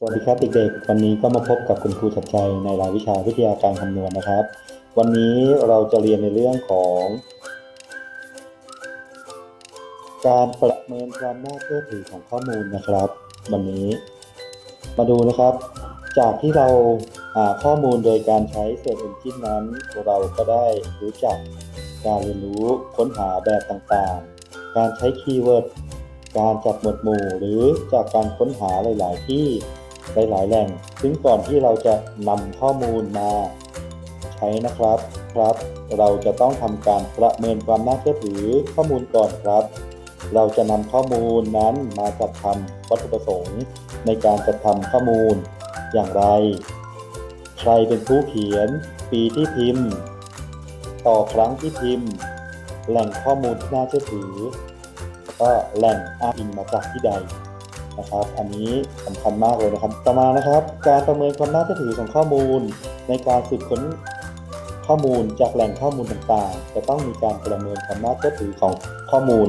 สวัสดีครับเด็กๆ วันนี้ก็มาพบกับคุณครูชัดชัยในรายวิชาวิทยาการคำนวณนะครับ วันนี้เราจะเรียนในเรื่องของ การประเมินความน่าเชื่อถือของข้อมูลนะครับ วันนี้มาดูนะครับ จากที่เราหาข้อมูลโดยการใช้ Search Engine นั้น เราก็ได้รู้จักการเรียนรู้ค้นหาแบบต่างๆ การใช้คีย์เวิร์ด การจัดหมวดหมู่ หรือจากการค้นหาหลาย ๆ ที่ หลายๆแหล่ง ซึ่งก่อนที่เราจะนำข้อมูลมาใช้นะครับครับ เราจะต้องทำการประเมินความน่าเชื่อถือข้อมูลก่อนครับ เราจะนำข้อมูลนั้นมาจัดทำวัตถุประสงค์ในการจัดทำข้อมูลอย่างไร ใครเป็นผู้เขียน ปีที่พิมพ์ ต่อครั้งที่พิมพ์ แหล่งข้อมูลที่น่าเชื่อถือ ก็แหล่งอ้างอิงมาจากที่ใด นะครับ อันนี้สำคัญมากเลยนะครับ ต่อมานะครับ การประเมินความน่าเชื่อถือของข้อมูล ในการสืบค้นข้อมูลจากแหล่งข้อมูลต่างๆ จะต้องมีการประเมินความน่าเชื่อถือของข้อมูล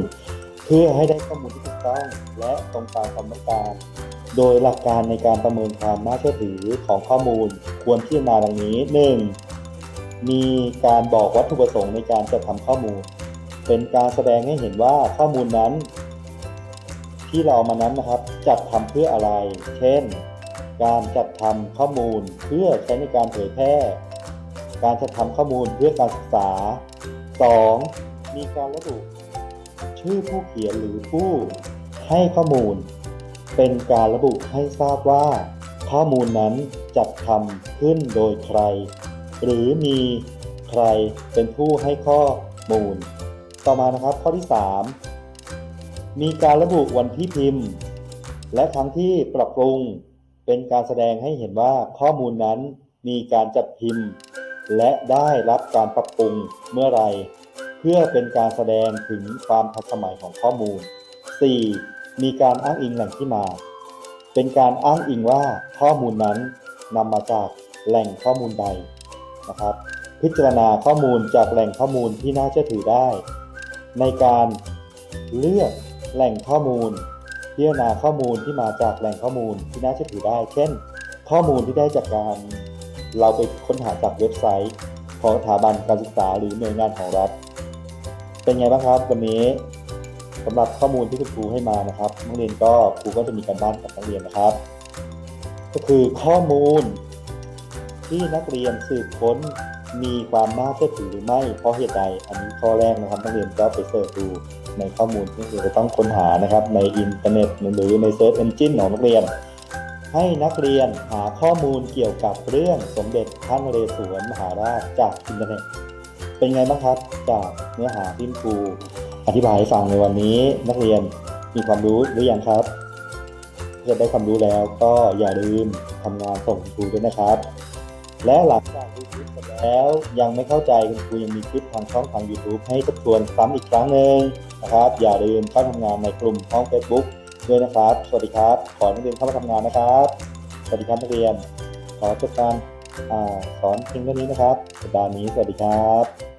เพื่อให้ได้ข้อมูลที่ถูกต้อง และตรงตามความต้องการ โดยหลักการในการประเมินความน่าเชื่อถือของข้อมูล ควรพิจารณาดังนี้ 1. มีการบอกวัตถุประสงค์ในการจัดทำข้อมูล เป็นการแสดงให้เห็นว่าข้อมูลนั้น ที่เรามานั้นนะครับ จัดทำเพื่ออะไร เช่น การจัดทำข้อมูลเพื่อใช้ในการเผยแพร่ การจัดทำข้อมูลเพื่อการศึกษา 2. มีการระบุชื่อผู้เขียนหรือผู้ให้ข้อมูล เป็นการระบุให้ทราบว่า ข้อมูลนั้นจัดทำขึ้นโดยใคร หรือมีใครเป็นผู้ให้ข้อมูล ต่อมานะครับข้อที่ 3 มีการระบุวันที่พิมพ์ และครั้งที่ปรับปรุงเป็นการแสดงให้เห็นว่าข้อมูลนั้นมีการจัดพิมพ์ และได้รับการปรับปรุงเมื่อไร เพื่อเป็นการแสดงถึงความทันสมัยของข้อมูล 4. มีการอ้างอิงแหล่งที่มา เป็นการอ้างอิงว่าข้อมูลนั้นนำมาจากแหล่งข้อมูลใดนะครับ พิจารณาข้อมูลจากแหล่งข้อมูลที่น่าเชื่อถือได้ ในการเลือก แหล่งข้อมูลพิจารณาข้อมูลที่มาจากแหล่งข้อมูลที่น่าเชื่อถือได้ เช่น ข้อมูลที่ได้จากการเราไปค้นหาจากเว็บไซต์ ของสถาบันการศึกษาหรือหน่วยงานของรัฐ เป็นไงบ้างครับวันนี้สำหรับข้อมูลที่คุณครูให้มานะครับนักเรียนก็ครูก็จะมีการบ้านกับนักเรียนนะครับ ก็คือข้อมูล ที่นักเรียนสืบค้นมีความน่าเชื่อถือหรือไม่เพราะเหตุใด อันนี้ข้อแรกนะครับนักเรียนก็ไปเสิร์ชดู ในข้อมูลที่เรียนจะต้องค้นหานะครับในอินเทอร์เน็ตหรือในเซิร์ชเอนจินของนักเรียน ให้นักเรียนหาข้อมูลเกี่ยวกับเรื่องสมเด็จพระนเรศวรมหาราชจากอินเทอร์เน็ต เป็นไงบ้างครับจากเนื้อหาที่ครูอธิบายให้ฟังในวันนี้นักเรียนมีความรู้หรือยังครับถ้าได้ความรู้แล้วก็อย่าลืมทำงานส่งคุณครูด้วยนะครับ และหลังจากดูคลิปเสร็จแล้วยังไม่เข้าใจคุณครูยังมีคลิปทางช่องทาง YouTube ให้ทบทวนซ้ำอีกครั้งหนึ่ง นะครับ อย่าลืมเข้าทำงานในกลุ่มห้อง Facebook ด้วยนะครับ สวัสดีครับ ขอนักเรียนเข้ามาทำงานนะครับ สวัสดีครับนักเรียน ขอจบการอสอนเพียงเท่านี้นะครับสัปดาห์นี้สวัสดีครับ